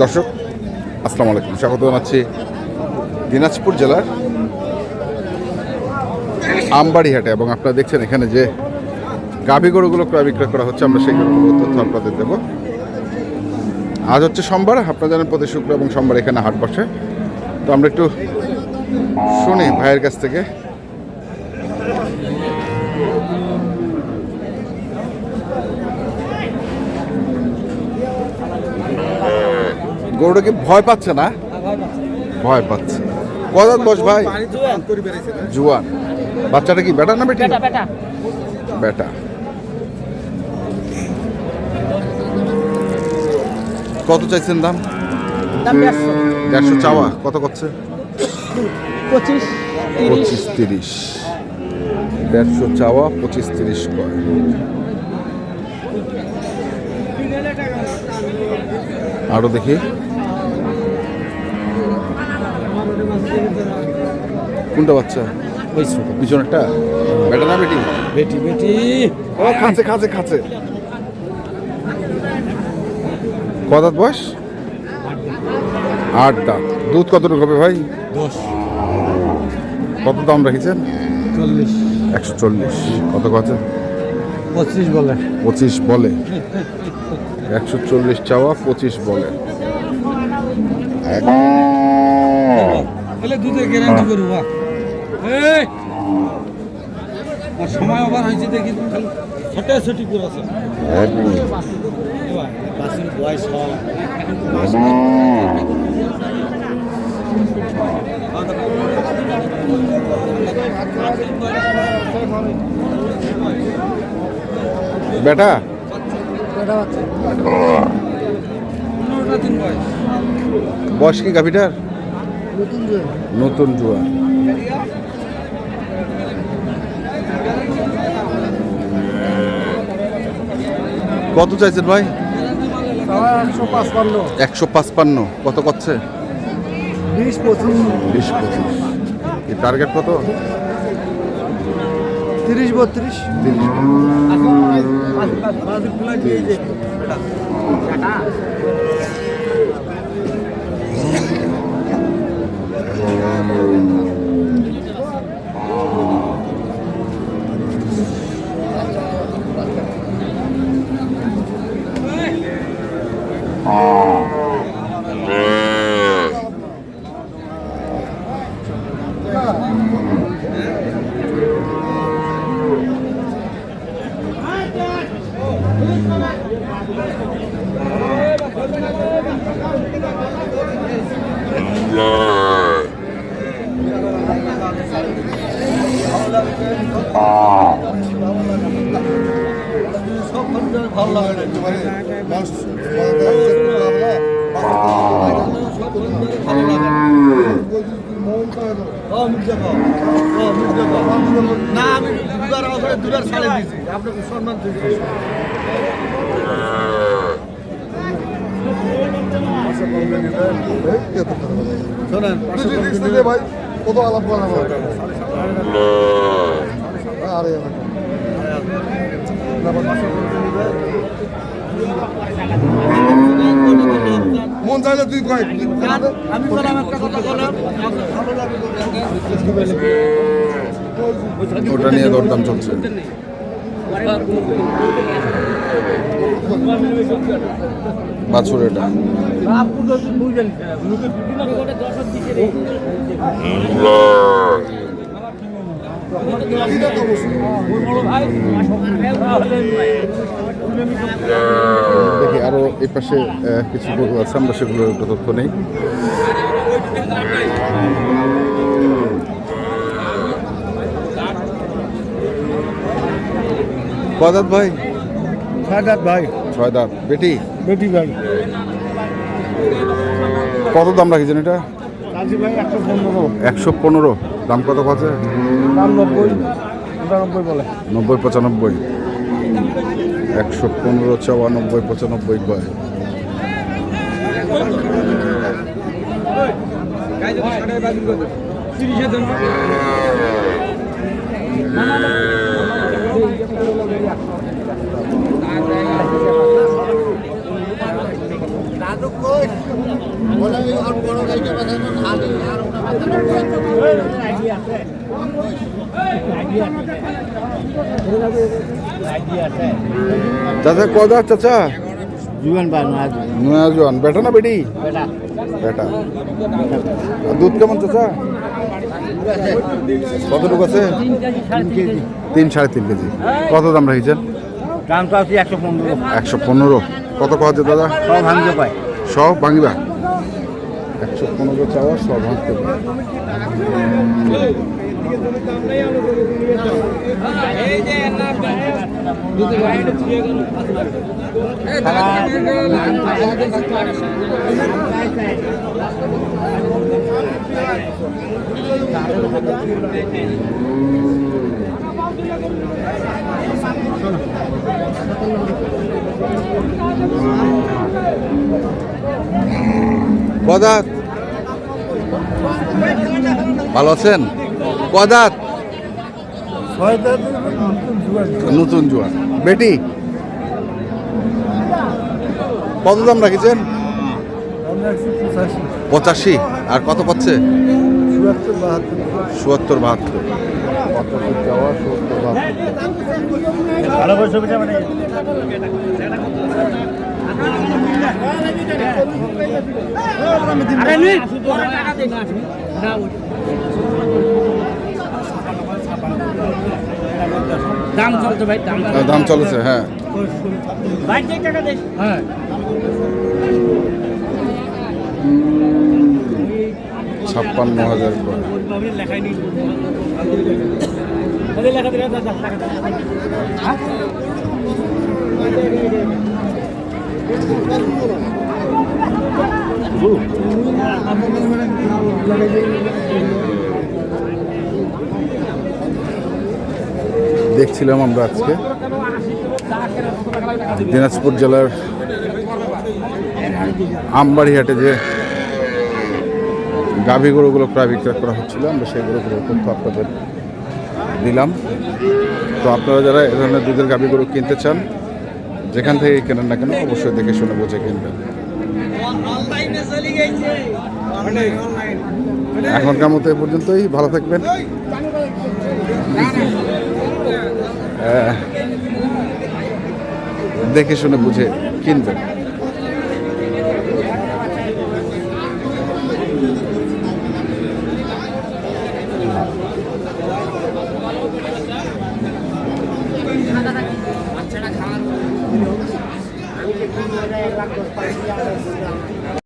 দর্শক, আসসালামু আলাইকুম। স্বাগত জানাচ্ছি দিনাজপুর জেলার আমবাড়ি হাটে এবং আপনারা দেখছেন এখানে যে গাভী গরুগুলো ক্রয় বিক্রয় করা হচ্ছে, আমরা গরুগুলোর তথ্য আপনাদের দেবো। আজ হচ্ছে সোমবার, আপনারা জানেন প্রতি শুক্র এবং সোমবার এখানে হাট বসে। তো আমরা একটু শুনি ভাইয়ের কাছ থেকে গরুটা কি ভয় পাচ্ছে না? ভয় পাচ্ছে। কদাত বস ভাই? জুয়ান। বাচ্চাটা কি বেটা না বেটি? বেটা কত চাইছেন দাম? দেড়শো। চাওয়া। কত করছে? পঁচিশ তিরিশ। পঁচিশ তিরিশ। দেড়শো চাওয়া পঁচিশ তিরিশ কয় আরও দেখি। কোনটা বাচ্চা? ওই ছোট। পিছনেরটা বেটা না বেটি? বেটি বেটি। ও খাচ্ছে খাচ্ছে খাচ্ছে। কদাত বয়স? আট দাঁত। দুধ কতটুকু হবে ভাই? দশ। কত দাম রেখেছেন? চল্লিশ। একশো চল্লিশ। কত কত? পঁচিশ বলে। পঁচিশ বলে। একশো চল্লিশ চাওয়া পঁচিশ বলে। তাহলে দুধের গ্যারান্টি করব বা এই! আর সময় আবার হয়েছে দেখি খালি ছোটাছুটি করেছে বাসির বয়স হয় বেটা বয়স। বয়স কি গাভিটার? নতুন জুয়া কত চাইছেন ভাই একশো পাঁচপান্ন একশো পাঁচপান্ন কত করছে বিশ পঁচিশ বিশ পঁচিশ এই টার্গেট কত তিরিশ বত্রিশ তিরিশ না আমি দুবার আসলে দুবার ছাড়ে দিয়েছি। আপনাকে সম্মান শোনেন ভাই কত আলাপ করা আরে মন চাইলে তুই কয় আমি বললাম একটা কথা বললাম ওটা নিয়ে দরদাম চলছে। বাছুর এটা দেখি আরও এই পাশে কিছু গরু আছে, আমরা সেগুলোর তথ্য নেই। কদাত ভাই সাজাত ভাই। ছয় দাঁত। বেটি? বেটি ভাই। কত দাম রাখিছেন এটা? একশো পনেরো। দাম কত কত দাম নব্বই পঁচানব্বই বলে। নব্বই পঁচানব্বই। একশো পনেরো চাওয়া পঁচানব্বই কয়? দেন চাচা কদা চাচা? জুয়ান বেটা না বেটি? বেটা। দুধ কেমন চাচা? কতটুকু আছে? তিন সাড়ে তিন কেজি। কত দাম রেখেছেন? দাম তো আছে একশো পনেরো। একশো পনেরো। কত কত দাদা? সব ভাঙতে পায়। সব ভাঙিবা একশো পনেরো চাওয়া সব ভাঙতে পারে। কদাত। ভালো আছেন? কদাত। নতুন জোয়ান বেটি। কত দাম রাখিছেন? পঁচাশি। আর কত পাচ্ছে? চুয়াত্তর বাহাত্তর। দাম চলছে ভাই দাম হ্যাঁ, চলেছে হ্যাঁ হ্যাঁ ছাপ্পান্ন হাজার লেখাই দেখছিলাম আমরা আজকে। দিনাজপুর জেলার আমবাড়িহাটে যে গাভী গরুগুলো প্রায় বিক্রয় করা হচ্ছিল, আমরা সেই গরুগুলোর তথ্য আপনাদের দিলাম। তো আপনারা যারা এ ধরনের দুধের গাভী গরু কিনতে চান যেখান থেকে কেনেন না কেন অবশ্যই দেখে শুনে বুঝে কিনবেন। এখনকার মতো এ পর্যন্তই ভালো থাকবেন। দেখে শুনে বুঝে কিনবেন।